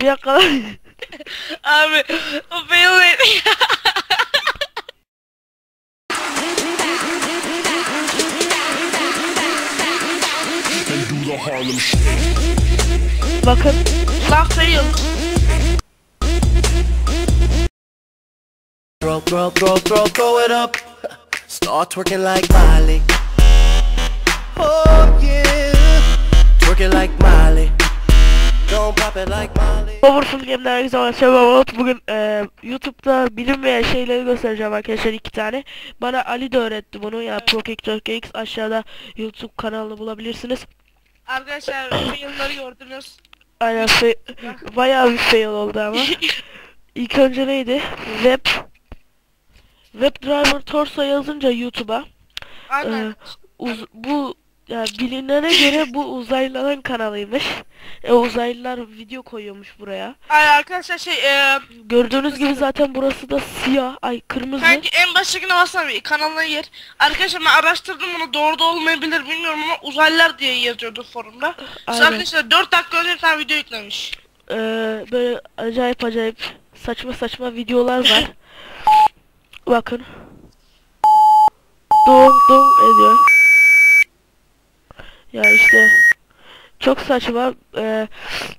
Jaka. Abi, Billy. Bakın, saklayın. Throw, throw, throw, throw, throw it up. Start twerking like Miley. Oh yeah, twerking like. Powerful Game'den herkese merhaba. Bugün e, YouTube'da bilinmeyen şeyleri göstereceğim arkadaşlar iki tane. Bana Ali de öğretti bunu. Yani Protector X aşağıda YouTube kanalını bulabilirsiniz. Arkadaşlar fail'ları gördünüz. Aynen fe- bayağı bir fail oldu ama. İlk önce neydi? Web WebDriver Torso yazınca YouTube'a Aynen. e, uz- bu yani bilinene göre bu uzaylıların kanalıymış. E, uzaylılar video koyuyormuş buraya. Ay arkadaşlar şey e, Gördüğünüz gibi zaten burası da siyah, ay kırmızı. kanki en baştakine bassana bir kanalına yer. Arkadaşlar ben araştırdım bunu doğru da olmayabilir bilmiyorum ama uzaylılar diye yazıyordu forumda. Arkadaşlar 4 dakika önce bir tane video yüklemiş. Ee, böyle acayip acayip saçma saçma videolar var. Bakın. Ediyor. Ya işte çok saçma. Ee,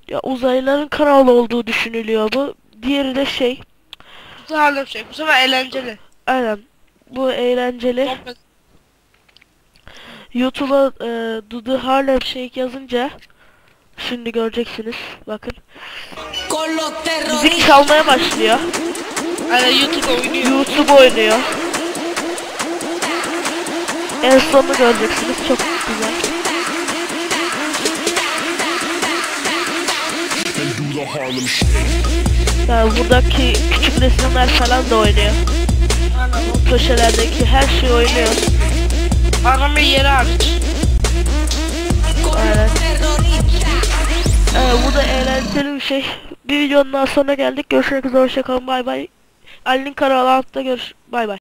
ya uzaylıların kanalı olduğu düşünülüyor bu. Diğeri de şey. Harlem şey. Bu sefer eğlenceli. Aynen. Bu eğlenceli. YouTube'a e, Dudu Harlem Shake yazınca şimdi göreceksiniz. Bakın. Müzik çalmaya başlıyor. Aynen YouTube oynuyor. YouTube oynuyor. En sonunu göreceksiniz. Çok güzel. Yani buradaki küçük resimler falan da oynuyor. Aynen. Bu köşelerdeki her şey oynuyor. Arama yeri hariç. Aynen. Evet, bu da eğlenceli bir şey. Bir videonun daha sonuna geldik. Görüşmek üzere. Hoşçakalın. Bay bay. Ali'nin kanalı altta görüş. Bay bay.